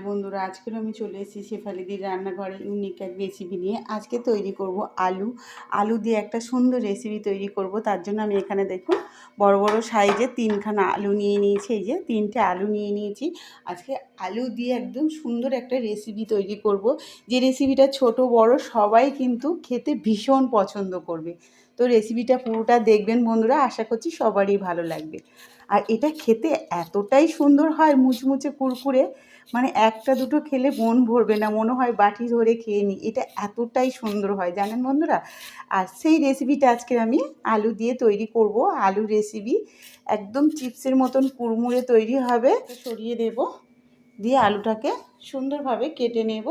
Hello বন্ধুরা, আজকের আমি চলে এসেছি শেফালিদির রান্নাঘরে ইউনিক এক রেসিপি নিয়ে। আজকে তৈরি করব আলু। আলু দিয়ে একটা সুন্দর রেসিপি তৈরি করব। তার জন্য আমি এখানে দেখুন, বড় বড় সাইজে তিনখানা আলু নিয়ে নিয়েছি। এই যে তিনটে আলু নিয়ে নিয়েছি। আজকে আলু দিয়ে একদম সুন্দর একটা রেসিপি তৈরি করব। যে রেসিপিটা ছোট, বড়, সবাই কিন্তু খেতে ভীষণ পছন্দ করবে। তো রেসিপিটা পুরোটা দেখবেন বন্ধুরা। আশা করছি সবারই ভালো লাগবে। আর এটা খেতে এতটাই সুন্দর হয় মুচমুচে কুরকুরে মানে একটা দুটো খেলে মন ভরবে না, মনে হয় বাটি ধরে খেয়ে নিই এটা এতটাই সুন্দর হয়, জানেন বন্ধুরা? আর সেই রেসিপিটা আজকে আমি আলু দিয়ে তৈরি করব। আলু রেসিপি একদম চিপসের মতন কুড়মুড়ে তৈরি হবে। সরিয়ে দেব, দিয়ে আলুটাকে সুন্দরভাবে কেটে নেব।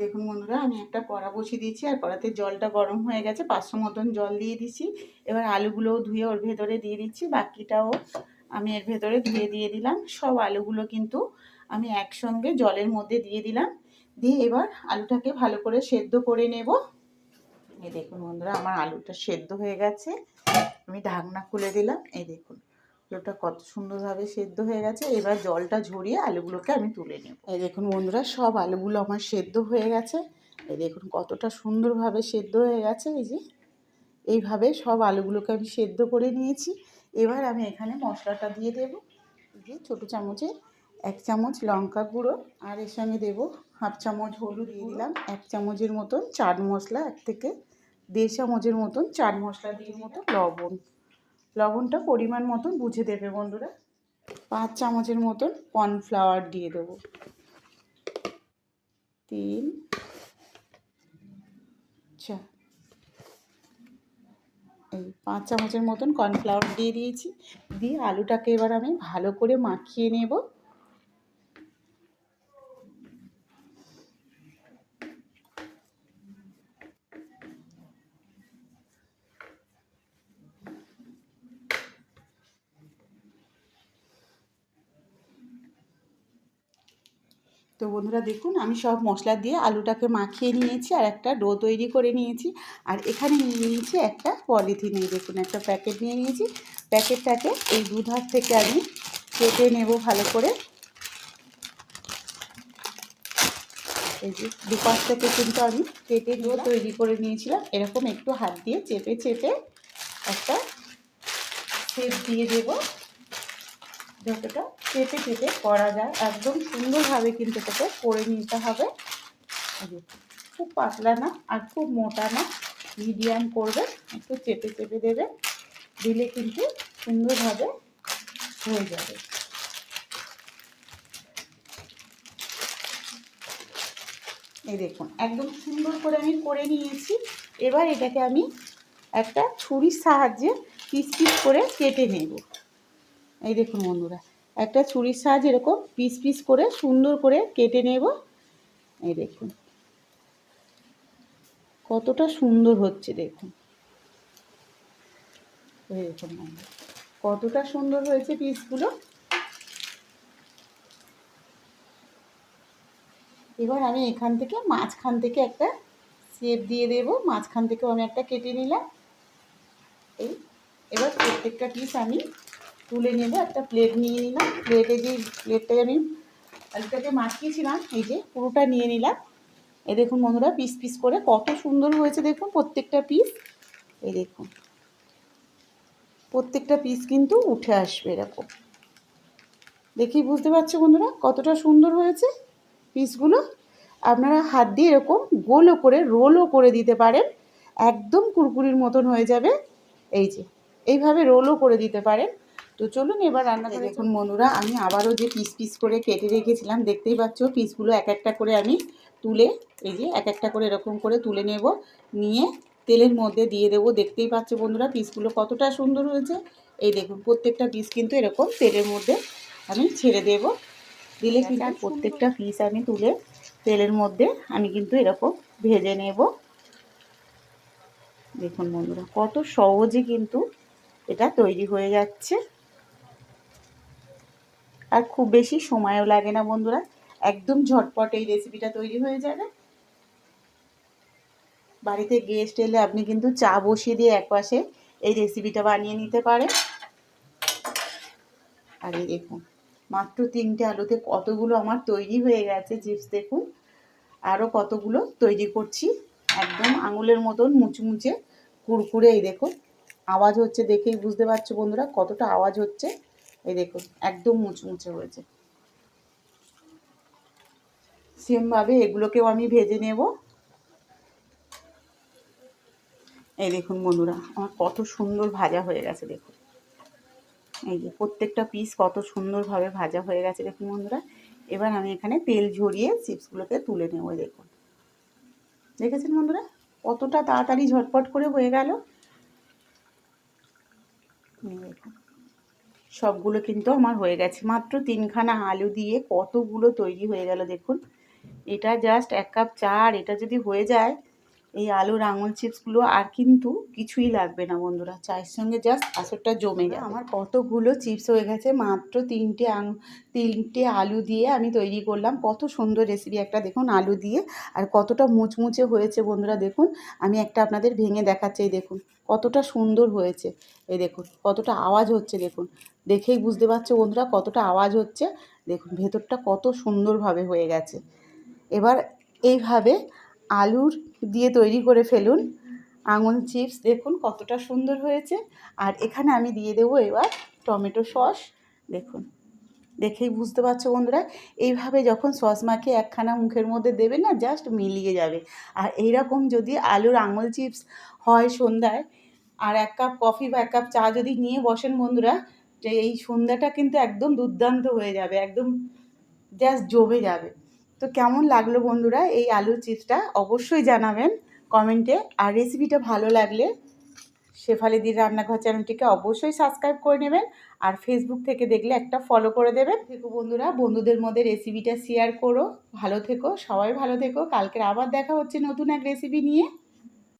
দেখুন বন্ধুরা, আমি একটা কড়া বসিয়ে দিয়েছি আর কড়াতে জলটা গরম হয়ে গেছে। পাঁচশো মতন জল দিয়ে দিচ্ছি এবার আলুগুলোও ধুয়ে ওর ভেতরে দিয়ে দিচ্ছি। বাকিটাও আমি এর ভেতরে ধুয়ে দিয়ে দিলাম। সব আলুগুলো কিন্তু আমি একসঙ্গে জলের মধ্যে দিয়ে দিলাম। দিয়ে এবার আলুটাকে ভালো করে সেদ্ধ করে নেব। এই দেখুন বন্ধুরা, আমার আলুটা সেদ্ধ হয়ে গেছে। আমি ঢাকনা খুলে দিলাম। এই দেখুন। আলুটা কত সুন্দরভাবে সেদ্ধ হয়ে গেছে, এবার জলটা ঝরিয়ে আলুগুলোকে আমি তুলে নেব। এই দেখুন বন্ধুরা, সব আলুগুলো আমার সেদ্ধ হয়ে গেছে। এই দেখুন কতটা সুন্দরভাবে সেদ্ধ হয়ে গেছে, এই যে। এইভাবে সব আলুগুলোকে আমি সেদ্ধ করে নিয়েছি। এবার আমি এখানে মশলাটা দিয়ে দেবো। যে ছোটো চামচে এক চামচ লঙ্কা গুঁড়ো, আর এর সঙ্গে দেবো হাফ চামচ হলুদ দিয়ে দিলাম, এক চামচের মতন চাট মশলা, এক থেকে দেড় চামচের মতন চাট মশলা দিয়ে মতো লবণ। লবণটা পরিমাণ মতন বুঝে দেবে বন্ধুরা। পাঁচ চামচের মতন কর্নফ্লাওয়ার দিয়ে দেবো। তিন এই পাঁচ চামচের মতন কর্নফ্লাওয়ার দিয়ে দিয়েছি। দিয়ে আলুটাকে এবার আমি ভালো করে মাখিয়ে নেব। তো বন্ধুরা দেখুন, আমি সব মশলা দিয়ে আলুটাকে মাখিয়ে নিয়েছি আর একটা ডো তৈরি করে নিয়েছি। আর এখানে নিয়ে নিয়েছি একটা পলিথিন, এই দেখুন একটা প্যাকেট নিয়ে নিয়েছি। প্যাকেটটাকে এই দুধার থেকে আমি কেটে নেব ভালো করে। এই যে দুপাশ থেকে কিন্তু আমি কেটে ডো তৈরি করে নিয়েছিলাম। এরকম একটু হাত দিয়ে চেপে চেপে একটা সেপ দিয়ে দেবো। যতটা কেটে কেটে করা যায়, একদম সুন্দরভাবে কিন্তু এটাকে করে নিতে হবে। খুব পাতলা না আর খুব মোটা না, মিডিয়াম করবে, একটু চেপে চেপে দেবে, দিলে কিন্তু সুন্দরভাবে হয়ে যাবে। এই দেখুন, একদম সুন্দর করে আমি করে নিয়েছি। এবার এটাকে আমি একটা ছুরির সাহায্যে পিস পিস করে কেটে নেব। এই দেখুন বন্ধুরা, একটা ছুরির সাহায্যে এরকম পিস পিস করে, সুন্দর করে কেটে নেব। এই দেখুন, কতটা সুন্দর হচ্ছে দেখুন। কতটা সুন্দর হয়েছে পিসগুলো। এবার আমি এখান থেকে মাঝখান থেকে একটা শেপ দিয়ে দেব, মাঝখান থেকেও আমি একটা কেটে নিলাম। এই, এবার প্রত্যেকটা পিস আমি তুলে নেব, একটা প্লেট নিয়ে নিলাম। প্লেটে যে প্লেটটায় আমি আলুটাকে মাখিয়েছিলাম, এই যে পুরোটা নিয়ে নিলাম। এই দেখুন বন্ধুরা পিস পিস করে কত সুন্দর হয়েছে দেখুন, প্রত্যেকটা পিস এই দেখুন, প্রত্যেকটা পিস কিন্তু উঠে আসবে এরকম। দেখেই বুঝতে পারছ বন্ধুরা, কতটা সুন্দর হয়েছে পিসগুলো আপনারা হাত দিয়ে এরকম গোলও করে, রোলও করে দিতে পারেন। একদম কুরকুরির মতন হয়ে যাবে। এই যে, এইভাবে রোলও করে দিতে পারেন। তো চলুন এবার রান্না করে দেখুন। বন্ধুরা আমি আবারও যে পিস পিস করে কেটে রেখেছিলাম দেখতেই পাচ্ছ পিসগুলো এক একটা করে আমি তুলে এই যে এক একটা করে এরকম করে তুলে নেব নিয়ে তেলের মধ্যে দিয়ে দেবো। দেখতেই পাচ্ছ বন্ধুরা পিসগুলো কতটা সুন্দর হয়েছে। এই দেখুন প্রত্যেকটা পিস কিন্তু এরকম তেলের মধ্যে আমি ছেড়ে দেব। দিলে কিন্তু প্রত্যেকটা পিস আমি তুলে তেলের মধ্যে আমি কিন্তু এরকম ভেজে নেব। দেখুন বন্ধুরা কত সহজে কিন্তু এটা তৈরি হয়ে যাচ্ছে। আর খুব বেশি সময়ও লাগে না, বন্ধুরা। একদম ঝটপট এই রেসিপিটা তৈরি হয়ে যাবে। বাড়িতে গেস্ট এলে আপনি কিন্তু চা বসিয়ে দিয়ে একপাশে এই রেসিপিটা বানিয়ে নিতে পারেন। আর এই দেখুন, মাত্র তিনটে আলুতে কতগুলো আমার তৈরি হয়ে গেছে চিপস দেখুন। আরও কতগুলো তৈরি করছি। একদম আঙুলের মতন মুচমুচে কুড়কুড়ে এই দেখুন। আওয়াজ হচ্ছে দেখেই বুঝতে পারছ বন্ধুরা কতটা আওয়াজ হচ্ছে। এই দেখুন, একদম মুচমুচে হয়েছে। সেমভাবে এগুলোকেও আমি ভেজে নেব। এই দেখুন বন্ধুরা, আমার কত সুন্দর ভাজা হয়ে গেছে, দেখুন। এই যে প্রত্যেকটা পিস কত সুন্দরভাবে ভাজা হয়ে গেছে, দেখুন বন্ধুরা। এবার আমি এখানে তেল ঝরিয়ে চিপসগুলোকে তুলে নেব দেখুন। দেখেছেন বন্ধুরা? কতটা তাড়াতাড়ি ঝটপট করে হয়ে গেল। দেখুন। সবগুলো কিন্তু আমার হয়ে গেছে। মাত্র তিনখানা আলু দিয়ে কতগুলো তৈরি হয়ে গেল দেখুন। এটা জাস্ট এক কাপ চা আর এটা যদি হয়ে যায় এই আলুর আঙুল চিপসগুলো আর কিন্তু কিছুই লাগবে না বন্ধুরা। চায়ের সঙ্গে জাস্ট আসরটা জমে যায় আমার কতগুলো চিপস হয়ে গেছে মাত্র তিনটে তিনটে আলু দিয়ে আমি তৈরি করলাম। কত সুন্দর রেসিপি একটা দেখুন আলু দিয়ে। আর কতটা মুচমুচে হয়েছে বন্ধুরা দেখুন। আমি একটা আপনাদের ভেঙে দেখাচ্ছি এই দেখুন। কতটা সুন্দর হয়েছে এই দেখুন। কতটা আওয়াজ হচ্ছে দেখুন। দেখেই বুঝতে পারছ বন্ধুরা কতটা আওয়াজ হচ্ছে। দেখুন ভেতরটা কত সুন্দরভাবে হয়ে গেছে। এবার এইভাবে আলুর দিয়ে তৈরি করে ফেলুন। আঙুল চিপস দেখুন কতটা সুন্দর হয়েছে। আর এখানে আমি দিয়ে দেবো এবার টমেটো সস। দেখুন, দেখেই বুঝতে পারছ বন্ধুরা, এইভাবে যখন সস মাখিয়ে একখানা মুখের মধ্যে দেবে না জাস্ট মিলিয়ে যাবে। আর এইরকম যদি আলুর আঙুল চিপস হয় সন্ধ্যায়, আর এক কাপ কফি বা এক কাপ চা যদি নিয়ে বসেন বন্ধুরা, যে এই সন্ধ্যাটা কিন্তু একদম দুর্দান্ত হয়ে যাবে, একদম জাস্ট জমে যাবে। তো কেমন লাগল বন্ধুরা এই আলুর চিপসটা? অবশ্যই জানাবেন কমেন্টে। আর রেসিপিটা ভালো লাগলে শেফালিদির রান্নাঘর চ্যানেলটিকে অবশ্যই সাবস্ক্রাইব করে নেবেন। আর ফেসবুক থেকে দেখলে একটা ফলো করে দেবেন। থেকো বন্ধুরা, বন্ধুদের মধ্যে রেসিপিটা শেয়ার করো। ভালো থেকো, সবাই ভালো থেকো। কালকের আবার দেখা হচ্ছে নতুন এক রেসিপি নিয়ে।